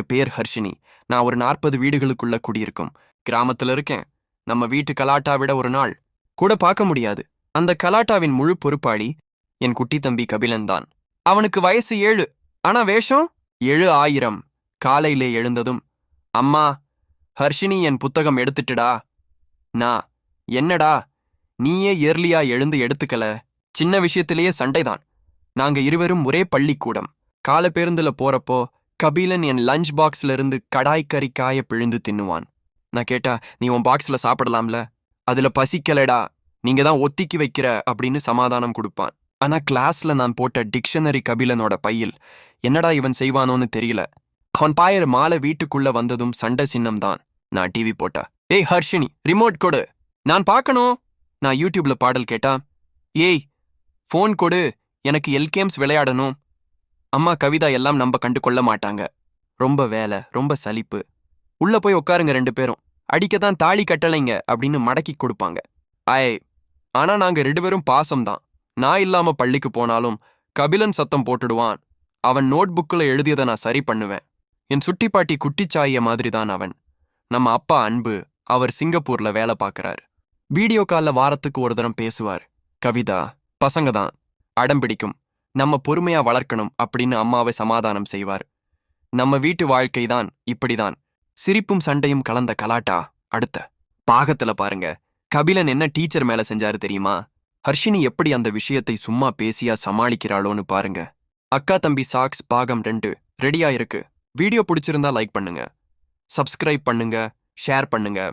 எனக்கு பேர் ஹர்ஷினி. நான் ஒரு நாற்பது வீடுகளுக்குள்ள குடியிருக்கும். கிராமத்துல இருக்கேன். நம்ம வீட்டு கலாட்டா விட ஒரு நாள் கூட பார்க்க முடியாது. அந்த கலாட்டாவின் முழு பொறுப்பாளி என் குட்டி தம்பி கபிலன் தான். அவனுக்கு வயசு ஏழு. ஆனா வேஷம் ஏழு ஆயிரம். காலையிலே எழுந்ததும் அம்மா ஹர்ஷினி என் புத்தகம் எடுத்துட்டுடா. நான் என்னடா? நீயே இயர்லியா எழுந்து எடுத்துக்கல. சின்ன விஷயத்திலேயே சண்டைதான். நாங்க இருவரும் ஒரே பள்ளிக்கூடம். கால பேருந்துல போறப்போ கபிலன் என் லஞ்ச் பாக்ஸ்ல இருந்து கடாய் கறி காய பிழிந்து தின்னுவான். நான் கேட்டா நீ உன் பாக்ஸ்ல சாப்பிடலாம்ல? அதுல பசிக்கலடா. நீங்க தான் ஒத்திக்கி வைக்கிற அப்படின்னு சமாதானம் கொடுப்பான். ஆனா கிளாஸ்ல நான் போட்ட டிக்ஷனரி கபிலனோட பையில் என்னடா இவன் செய்வானோன்னு தெரியல. அவன் பாயர் மாலை வீட்டுக்குள்ள வந்ததும் சண்டை சின்னம் தான் நான் டிவி போட்டா ஏய் ஹர்ஷினி ரிமோட் கொடு. நான் பார்க்கணும் நான் யூடியூப்ல பாடல் கேட்டா ஏய் ஃபோன் கொடு. எனக்கு எல்கேம்ஸ் விளையாடணும். அம்மா கவிதா எல்லாம் நம்ம கண்டு கொள்ள மாட்டாங்க. ரொம்ப வேலை ரொம்ப சலிப்பு. உள்ள போய் உட்காருங்க ரெண்டு பேரும். அடிக்கத்தான் தாலி கட்டளைங்க அப்படின்னு மடக்கி கொடுப்பாங்க. ஐ ஆனா நாங்க ரெண்டு பேரும் பாசம்தான். நான் இல்லாம பள்ளிக்கு போனாலும் கபிலன் சத்தம் போட்டுடுவான். அவன் நோட் புக்கில் எழுதியதை நான் சரி பண்ணுவேன். என் சுட்டி பாட்டி குட்டிச்சாய மாதிரி தான் அவன். நம்ம அப்பா அன்பு அவர் சிங்கப்பூர்ல வேலை பார்க்குறாரு. வீடியோ காலில் வாரத்துக்கு ஒரு தரம் பேசுவார். கவிதா பசங்க தான் அடம் பிடிக்கும். நம்ம பொறுமையா வளர்க்கணும் அப்படின்னு அம்மாவை சமாதானம் செய்வார். நம்ம வீட்டு வாழ்க்கை தான் இப்படிதான். சிரிப்பும் சண்டையும் கலந்த கலாட்டா? அடுத்த. பாகத்துல பாருங்க. கபிலன் என்ன டீச்சர் மேல செஞ்சாரு தெரியுமா? ஹர்ஷினி எப்படி அந்த விஷயத்தை சும்மா பேசியா சமாளிக்கிறாளோன்னு பாருங்க. அக்கா தம்பி சாக்ஸ் பாகம் ரெண்டு ரெடியா இருக்கு. வீடியோ பிடிச்சிருந்தா லைக் பண்ணுங்க. சப்ஸ்கிரைப் பண்ணுங்க ஷேர் பண்ணுங்க.